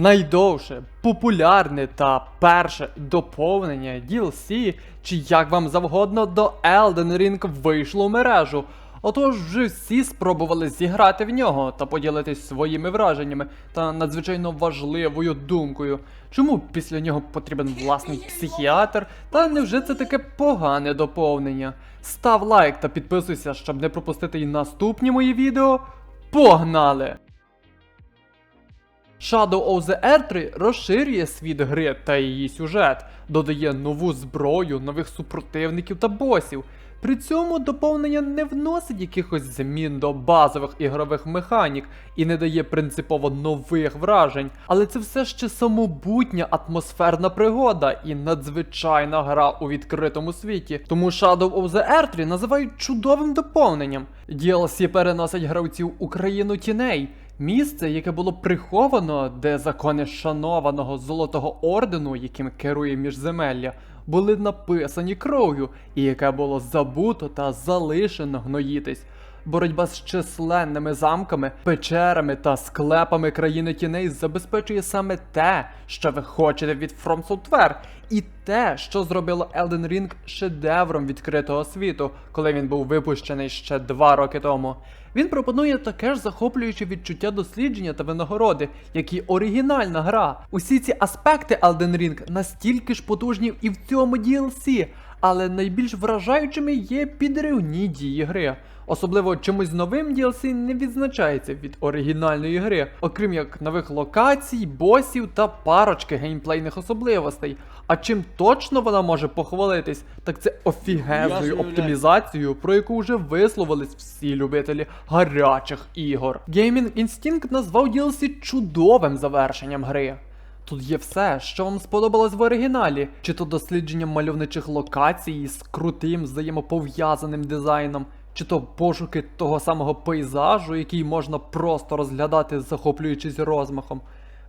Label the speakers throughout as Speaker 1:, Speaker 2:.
Speaker 1: Найдовше, популярне та перше доповнення DLC, чи як вам завгодно, до Elden Ring вийшло в мережу. Отож, вже всі спробували зіграти в нього та поділитись своїми враженнями та надзвичайно важливою думкою. Чому після нього потрібен власний психіатр? Та невже це таке погане доповнення? Став лайк та підписуйся, щоб не пропустити і наступні мої відео. Погнали! Shadow of the Erdtree розширює світ гри та її сюжет, додає нову зброю, нових супротивників та босів. При цьому доповнення не вносить якихось змін до базових ігрових механік і не дає принципово нових вражень, але це все ще самобутня атмосферна пригода і надзвичайна гра у відкритому світі. Тому Shadow of the Erdtree називають чудовим доповненням. DLC переносить гравців у країну тіней. Місце, яке було приховано, де закони шанованого золотого ордену, яким керує міжземелля, були написані кров'ю, і яке було забуто та залишено гноїтись. Боротьба з численними замками, печерами та склепами країни тіней забезпечує саме те, що ви хочете від From Software, і те, що зробило Elden Ring шедевром відкритого світу, коли він був випущений ще два роки тому. Він пропонує таке ж захоплююче відчуття дослідження та винагороди, як і оригінальна гра. Усі ці аспекти Elden Ring настільки ж потужні і в цьому DLC, але найбільш вражаючими є підривні дії гри. Особливо чимось новим DLC не відзначається від оригінальної гри, окрім як нових локацій, босів та парочки геймплейних особливостей. А чим точно вона може похвалитись, так це офігезною
Speaker 2: уявляю.
Speaker 1: оптимізацією, про яку вже висловились всі любителі гарячих ігор. Gaming Instinct назвав DLC чудовим завершенням гри. Тут є все, що вам сподобалось в оригіналі, чи то дослідження мальовничих локацій з крутим взаємопов'язаним дизайном, чи то пошуки того самого пейзажу, який можна просто розглядати, захоплюючись розмахом.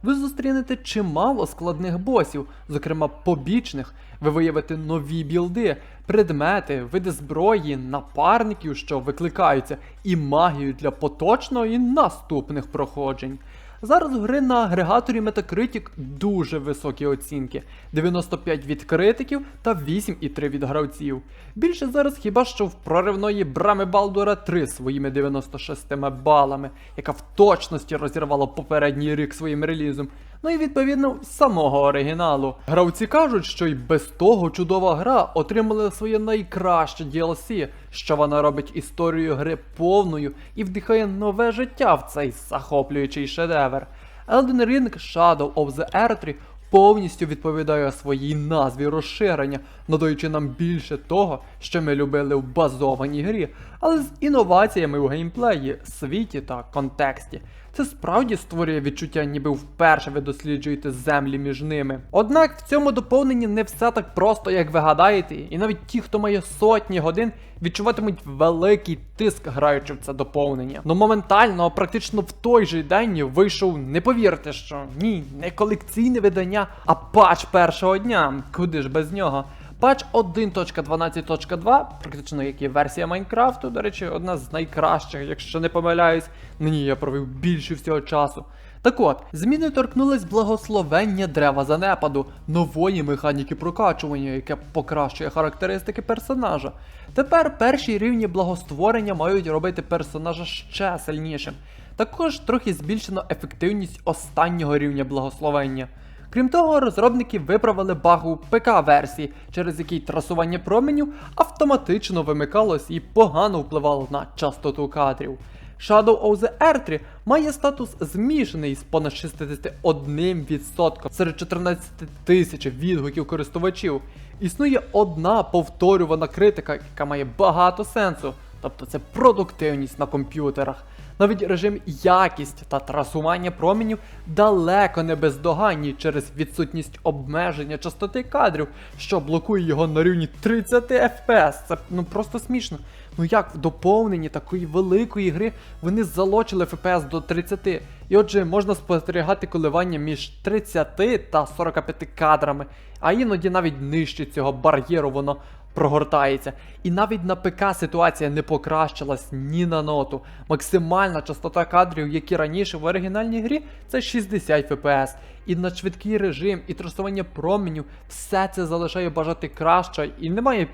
Speaker 1: Ви зустрінете чимало складних босів, зокрема побічних, ви виявите нові білди, предмети, види зброї, напарників, що викликаються, і магію для поточного і наступних проходжень. Зараз у гри на агрегаторі Metacritic дуже високі оцінки: 95 від критиків та 8,3 від гравців. Більше зараз хіба що в проривної брами Балдура 3 своїми 96 балами, яка в точності розірвала попередній рік своїм релізом. Ну і відповідно самого оригіналу. Гравці кажуть, що й без того чудова гра отримала своє найкраще DLC, що вона робить історію гри повною і вдихає нове життя в цей захоплюючий шедевр. Elden Ring Shadow of the Erdtree повністю відповідає своїй назві розширення, надаючи нам більше того, що ми любили в базованій грі, але з інноваціями у геймплеї, світі та контексті. Це справді створює відчуття, ніби вперше ви досліджуєте землі між ними. Однак в цьому доповненні не все так просто, як ви гадаєте, і навіть ті, хто має сотні годин, відчуватимуть великий тиск, граючи в це доповнення. Ну моментально, а практично в той же день вийшов, не повірте, що ні, не колекційне видання, а патч першого дня. Куди ж без нього? Патч 1.12.2, практично як і версія Майнкрафту, до речі, одна з найкращих, якщо не помиляюсь, на ній я провів більше всього часу. Так от, зміни торкнулись благословення дерева занепаду, нової механіки прокачування, яке покращує характеристики персонажа. Тепер перші рівні благостворення мають робити персонажа ще сильнішим. Також трохи збільшено ефективність останнього рівня благословення. Крім того, розробники виправили баг у ПК-версії, через який трасування променів автоматично вимикалось і погано впливало на частоту кадрів. Shadow of the Erdtree має статус змішаний з понад 61% серед 14 тисяч відгуків користувачів. Існує одна повторювана критика, яка має багато сенсу, тобто це продуктивність на комп'ютерах. Навіть режим якість та трасування променів далеко не бездоганні через відсутність обмеження частоти кадрів, що блокує його на рівні 30 FPS. Це ну просто смішно. Ну як в доповненні такої великої гри вони залочили FPS до 30. І отже, можна спостерігати коливання між 30 та 45 кадрами, а іноді навіть нижче цього бар'єру воно прогортається. І навіть на ПК ситуація не покращилась ні на ноту. Максимальна частота кадрів, які раніше в оригінальній грі, це 60 FPS. І на швидкий режим, і трасування променів, все це залишає бажати краще, і немає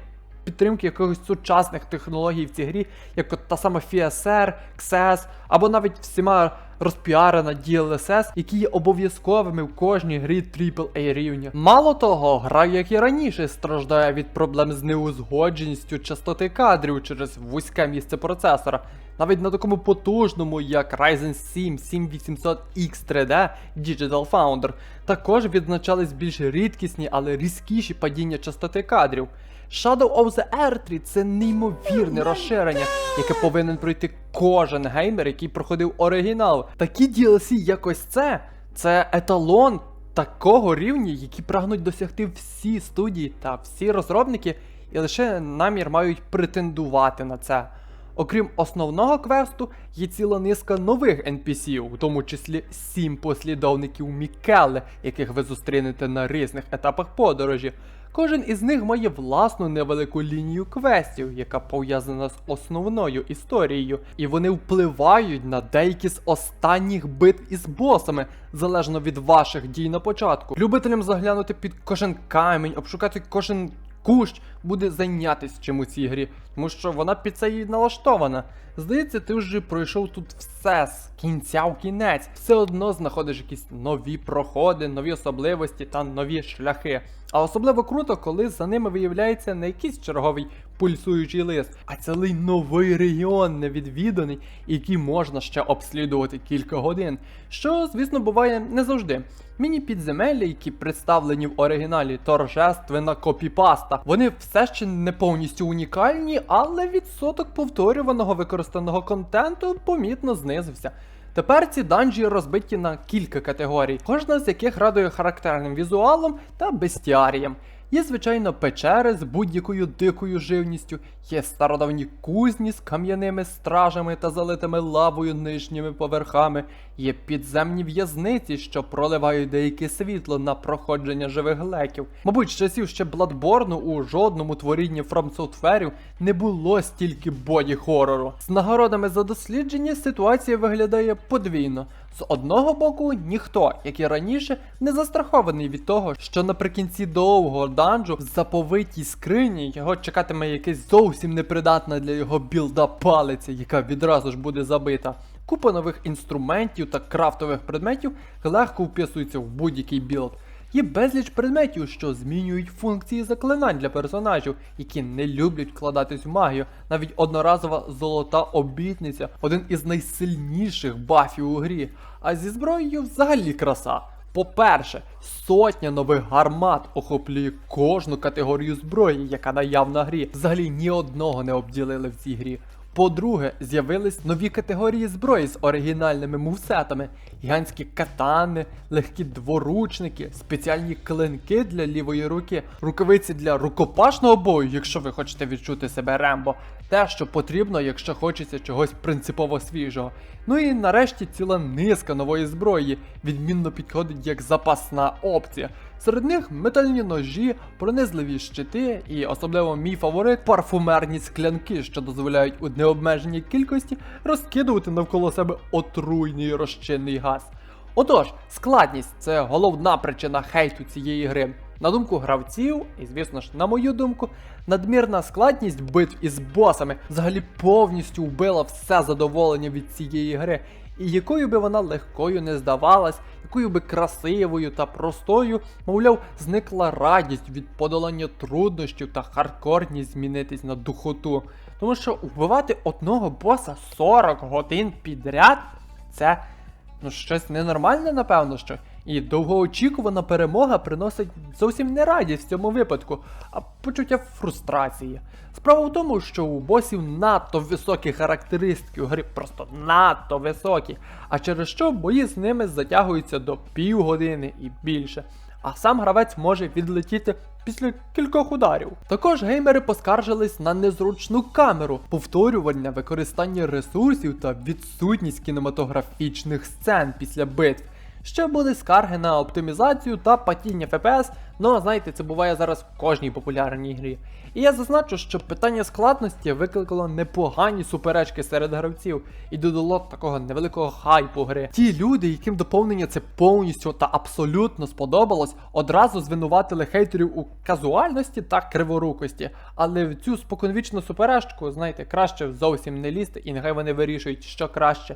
Speaker 1: підтримки якихось сучасних технологій в цій грі, як от та сама FSR, XS, або навіть всіма розпіарена DLSS, які є обов'язковими в кожній грі AAA рівня. Мало того, гра, як і раніше, страждає від проблем з неузгодженістю частоти кадрів через вузьке місце процесора. Навіть на такому потужному, як Ryzen 7 7800X 3D Digital Founder, також відзначались більш рідкісні, але різкіші падіння частоти кадрів. Shadow of the Erdtree – це неймовірне розширення, яке повинен пройти кожен геймер, який проходив оригінал. Такі DLC якось це, це еталон такого рівня, які прагнуть досягти всі студії та всі розробники, і лише намір мають претендувати на це. Окрім основного квесту, є ціла низка нових NPC, у тому числі сім послідовників Мікеле, яких ви зустрінете на різних етапах подорожі. Кожен із них має власну невелику лінію квестів, яка пов'язана з основною історією, і вони впливають на деякі з останніх битв із босами, залежно від ваших дій на початку. Любителям заглянути під кожен камінь, обшукати кожен кущ буде зайнятися чим у грі, тому що вона під це і налаштована. Здається, ти вже пройшов тут все з кінця в кінець. Все одно знаходиш якісь нові проходи, нові особливості та нові шляхи. А особливо круто, коли за ними виявляється не якийсь черговий пульсуючий лист, а цілий новий регіон невідвіданий, який можна ще обслідувати кілька годин. Що, звісно, буває не завжди. Міні-підземелля, які представлені в оригіналі торжественна копіпаста, вони все ще не повністю унікальні, але відсоток повторюваного використаного контенту помітно знизився. Тепер ці данжі розбиті на кілька категорій, кожна з яких радує характерним візуалом та бестіарієм. Є, звичайно, печери з будь-якою дикою живністю, є стародавні кузні з кам'яними стражами та залитими лавою нижніми поверхами, є підземні в'язниці, що проливають деяке світло на проходження живих глеків. Мабуть, з часів ще Бладборну у жодному творінні From не було стільки боді-хорору. З нагородами за дослідження ситуація виглядає подвійно. З одного боку, ніхто, як і раніше, не застрахований від того, що наприкінці довгого данжу в заповитій скрині його чекатиме якась зовсім непридатна для його білда палиця, яка відразу ж буде забита. Купа нових інструментів та крафтових предметів легко вписується в будь-який білд. Є безліч предметів, що змінюють функції заклинань для персонажів, які не люблять вкладатись в магію. Навіть одноразова золота обітниця один із найсильніших бафів у грі. А зі зброєю взагалі краса. По-перше, сотня нових гармат охоплює кожну категорію зброї, яка наявна в грі. Взагалі ні одного не обділили в цій грі. По-друге, з'явились нові категорії зброї з оригінальними мувсетами, гігантські катани, легкі дворучники, спеціальні клинки для лівої руки, рукавиці для рукопашного бою, якщо ви хочете відчути себе Рембо, те, що потрібно, якщо хочеться чогось принципово свіжого. Ну і нарешті ціла низка нової зброї, відмінно підходить як запасна опція. Серед них метальні ножі, пронизливі щити і особливо мій фаворит парфумерні склянки, що дозволяють у необмеженій кількості розкидувати навколо себе отруйний розчинний газ. Отож, складність це головна причина хейту цієї гри. На думку гравців, і звісно ж, на мою думку, надмірна складність битв із босами взагалі повністю вбила все задоволення від цієї гри. І якою би вона легкою не здавалась, якою би красивою та простою, мовляв, зникла радість від подолання труднощів та хардкорність змінитись на духоту. Тому що вбивати одного боса 40 годин підряд це ну щось ненормальне, напевно, що. І довгоочікувана перемога приносить зовсім не радість в цьому випадку, а почуття фрустрації. Справа в тому, що у босів надто високі характеристики у грі, просто надто високі, а через що бої з ними затягуються до півгодини і більше. А сам гравець може відлетіти після кількох ударів. Також геймери поскаржились на незручну камеру, повторювання використання ресурсів та відсутність кінематографічних сцен після битв. Ще були скарги на оптимізацію та падіння FPS, ну знаєте, це буває зараз в кожній популярній грі. І я зазначу, що питання складності викликало непогані суперечки серед гравців і додало такого невеликого хайпу гри. Ті люди, яким доповнення це повністю та абсолютно сподобалось, одразу звинуватили хейтерів у казуальності та криворукості. Але в цю споконвічну суперечку, знаєте, краще зовсім не лізти, і нехай вони вирішують, що краще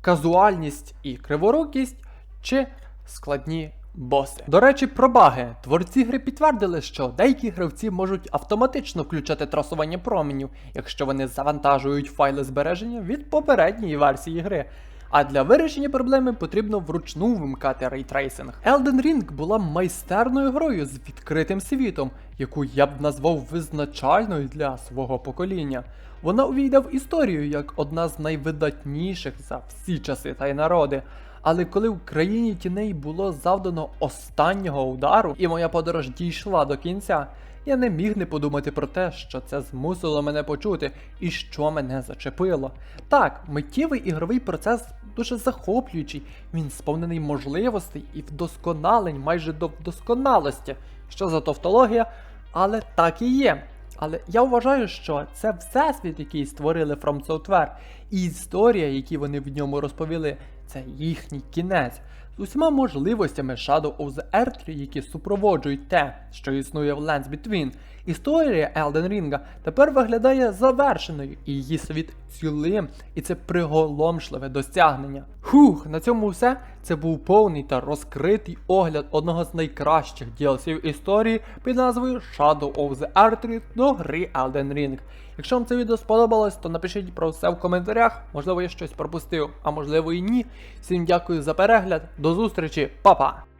Speaker 1: казуальність і криворукість чи складні боси. До речі, про баги. Творці гри підтвердили, що деякі гравці можуть автоматично включати трасування променів, якщо вони завантажують файли збереження від попередньої версії гри. А для вирішення проблеми потрібно вручну вимкати рейтрейсинг. Elden Ring була майстерною грою з відкритим світом, яку я б назвав визначальною для свого покоління. Вона увійде в історію як одна з найвидатніших за всі часи та й народи. Але коли в країні тіней було завдано останнього удару, і моя подорож дійшла до кінця, я не міг не подумати про те, що це змусило мене почути і що мене зачепило. Так, миттєвий ігровий процес дуже захоплюючий, він сповнений можливостей і вдосконалень майже до вдосконалості. Що за тавтологія? Але так і є. Але я вважаю, що це всесвіт, який створили From Software, і історія, які вони в ньому розповіли, це їхній кінець. З усіма можливостями Shadow of the Earth, які супроводжують те, що існує в Lands Between, історія Елден Рінга тепер виглядає завершеною, і її світ цілим, і це приголомшливе досягнення. Хух, на цьому все. Це був повний та розкритий огляд одного з найкращих DLC історії під назвою Shadow of the Earth до гри Elden Ring. Якщо вам це відео сподобалось, то напишіть про все в коментарях. Можливо, я щось пропустив, а можливо і ні. Всім дякую за перегляд. До зустрічі, па-па!